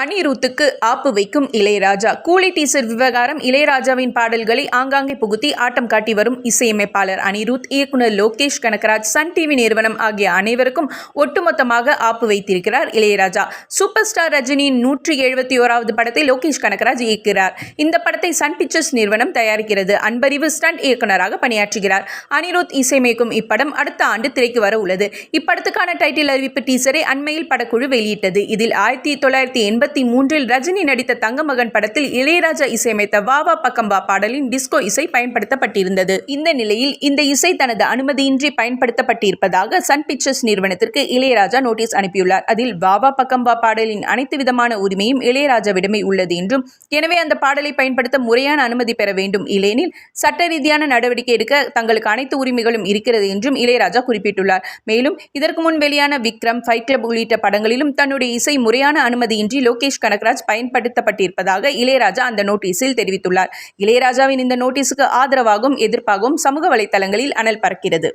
அனிருத்துக்கு ஆப்பு வைக்கும் இளையராஜா. கூலி டீசர் விவகாரம் இளையராஜாவின் பாடல்களை ஆங்காங்கே புகுத்தி ஆட்டம் காட்டி வரும் இசையமைப்பாளர் அனிருத் இயக்குனர் லோகேஷ் கனகராஜ் சன் டிவி நிறுவனம் ஆகிய அனைவருக்கும் ஒட்டுமொத்தமாக ஆப்பு வைத்திருக்கிறார் இளையராஜா. சூப்பர் ஸ்டார் ரஜினியின் நூற்றி எழுபத்தி ஓராவது படத்தை லோகேஷ் கனகராஜ் இயக்கிறார் இந்த படத்தை சன் பிக்சர்ஸ் நிறுவனம் தயாரிக்கிறது. அன்பறிவு ஸ்டண்ட் இயக்குனராக பணியாற்றுகிறார். அனிருத் இசையமைக்கும் இப்படம் அடுத்த ஆண்டு திரைக்கு வர உள்ளது. இப்படத்துக்கான டைட்டில் அறிவிப்பு டீசரை அண்மையில் படக்குழு வெளியிட்டது. இதில் ஆயிரத்தி தொள்ளாயிரத்தி எண்பத்தி மூன்றில் ரஜினி நடித்த தங்கமகன் படத்தில் இளையராஜா இசையமைத்த வாவா பக்கம்பா பாடலின் டிஸ்கோ இசை பயன்படுத்தப்பட்டிருந்தது. இந்த நிலையில் இந்த இசை தனது அனுமதியின்றி பயன்படுத்தப்பட்டிருப்பதாக சன் பிக்சர்ஸ் நிறுவனத்திற்கு இளையராஜா நோட்டீஸ் அனுப்பியுள்ளார். அதில் வாவா பக்கம்பா பாடலின் அனைத்து விதமான உரிமையும் இளையராஜாவிடமே உள்ளது என்றும் எனவே அந்த பாடலை பயன்படுத்த முறையான அனுமதி பெற வேண்டும். இல்லையெனில் சட்ட ரீதியான நடவடிக்கை எடுக்க தங்களுக்கு அனைத்து உரிமைகளும் இருக்கிறது என்றும் இளையராஜா குறிப்பிட்டுள்ளார். மேலும் இதற்கு முன் வெளியான விக்ரம் ஃபைட் கிளப் உள்ளிட்ட படங்களிலும் தன்னுடைய இசை முறையான அனுமதியின்றி லோகேஷ் கனகராஜ் பயன்படுத்தப்பட்டிருப்பதாக இளையராஜா அந்த நோட்டீஸில் தெரிவித்துள்ளார். இளையராஜாவின் இந்த நோட்டீஸுக்கு ஆதரவாகவும் எதிர்ப்பாகவும் சமூக வலைதளங்களில் அனல் பறக்கிறது.